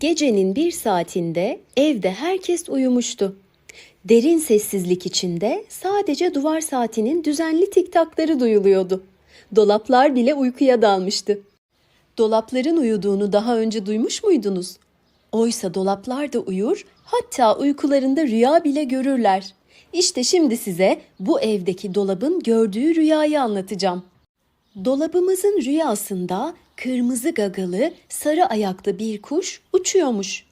Gecenin bir saatinde evde herkes uyumuştu. Derin sessizlik içinde sadece duvar saatinin düzenli tiktakları duyuluyordu. Dolaplar bile uykuya dalmıştı. Dolapların uyuduğunu daha önce duymuş muydunuz? Oysa dolaplar da uyur, hatta uykularında rüya bile görürler. İşte şimdi size bu evdeki dolabın gördüğü rüyayı anlatacağım. Dolabımızın rüyasında kırmızı gagalı, sarı ayaklı bir kuş uçuyormuş.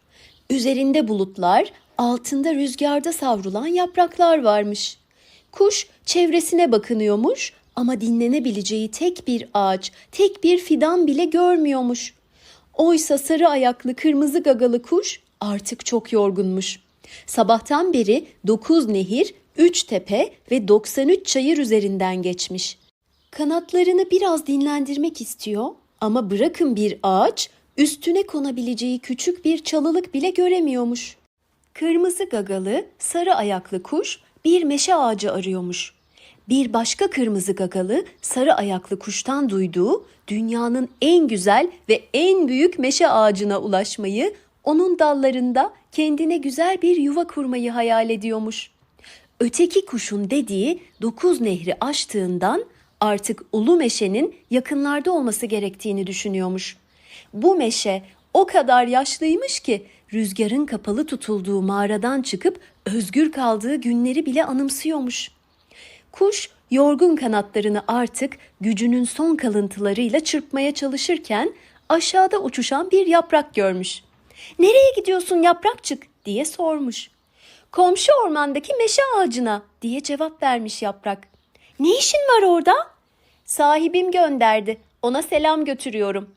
Üzerinde bulutlar, altında rüzgarda savrulan yapraklar varmış. Kuş çevresine bakınıyormuş ama dinlenebileceği tek bir ağaç, tek bir fidan bile görmüyormuş. Oysa sarı ayaklı kırmızı gagalı kuş artık çok yorgunmuş. Sabahtan beri 9 nehir, 3 tepe ve 93 çayır üzerinden geçmiş. Kanatlarını biraz dinlendirmek istiyor ama bırakın bir ağaç, üstüne konabileceği küçük bir çalılık bile göremiyormuş. Kırmızı gagalı, sarı ayaklı kuş bir meşe ağacı arıyormuş. Bir başka kırmızı gagalı, sarı ayaklı kuştan duyduğu dünyanın en güzel ve en büyük meşe ağacına ulaşmayı, onun dallarında kendine güzel bir yuva kurmayı hayal ediyormuş. Öteki kuşun dediği dokuz nehri aştığından artık ulu meşenin yakınlarda olması gerektiğini düşünüyormuş. Bu meşe o kadar yaşlıymış ki rüzgarın kapalı tutulduğu mağaradan çıkıp özgür kaldığı günleri bile anımsıyormuş. Kuş yorgun kanatlarını artık gücünün son kalıntılarıyla çırpmaya çalışırken aşağıda uçuşan bir yaprak görmüş. "Nereye gidiyorsun yaprakçık?" diye sormuş. "Komşu ormandaki meşe ağacına." diye cevap vermiş yaprak. "Ne işin var orada?" "Sahibim gönderdi. Ona selam götürüyorum."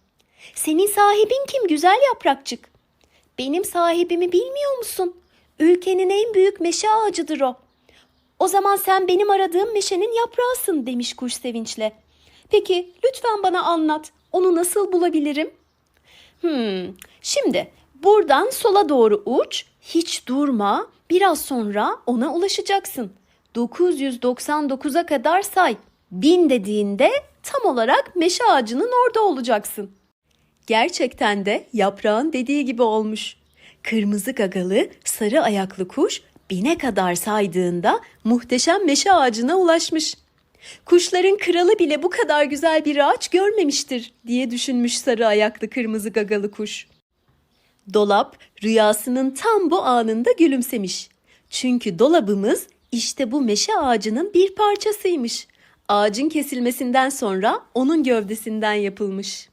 "Senin sahibin kim güzel yaprakçık?" "Benim sahibimi bilmiyor musun? Ülkenin en büyük meşe ağacıdır o." O zaman sen benim aradığım meşenin yaprağısın demiş kuş sevinçle. Peki lütfen bana anlat. Onu nasıl bulabilirim? Hmm, şimdi buradan sola doğru uç, hiç durma. Biraz sonra ona ulaşacaksın. 999'a kadar say. Bin dediğinde tam olarak meşe ağacının orada olacaksın. Gerçekten de yaprağın dediği gibi olmuş. Kırmızı gagalı, sarı ayaklı kuş bine kadar saydığında muhteşem meşe ağacına ulaşmış. Kuşların kralı bile bu kadar güzel bir ağaç görmemiştir diye düşünmüş sarı ayaklı kırmızı gagalı kuş. Dolap rüyasının tam bu anında gülümsemiş. Çünkü dolabımız işte bu meşe ağacının bir parçasıymış. Ağacın kesilmesinden sonra onun gövdesinden yapılmış.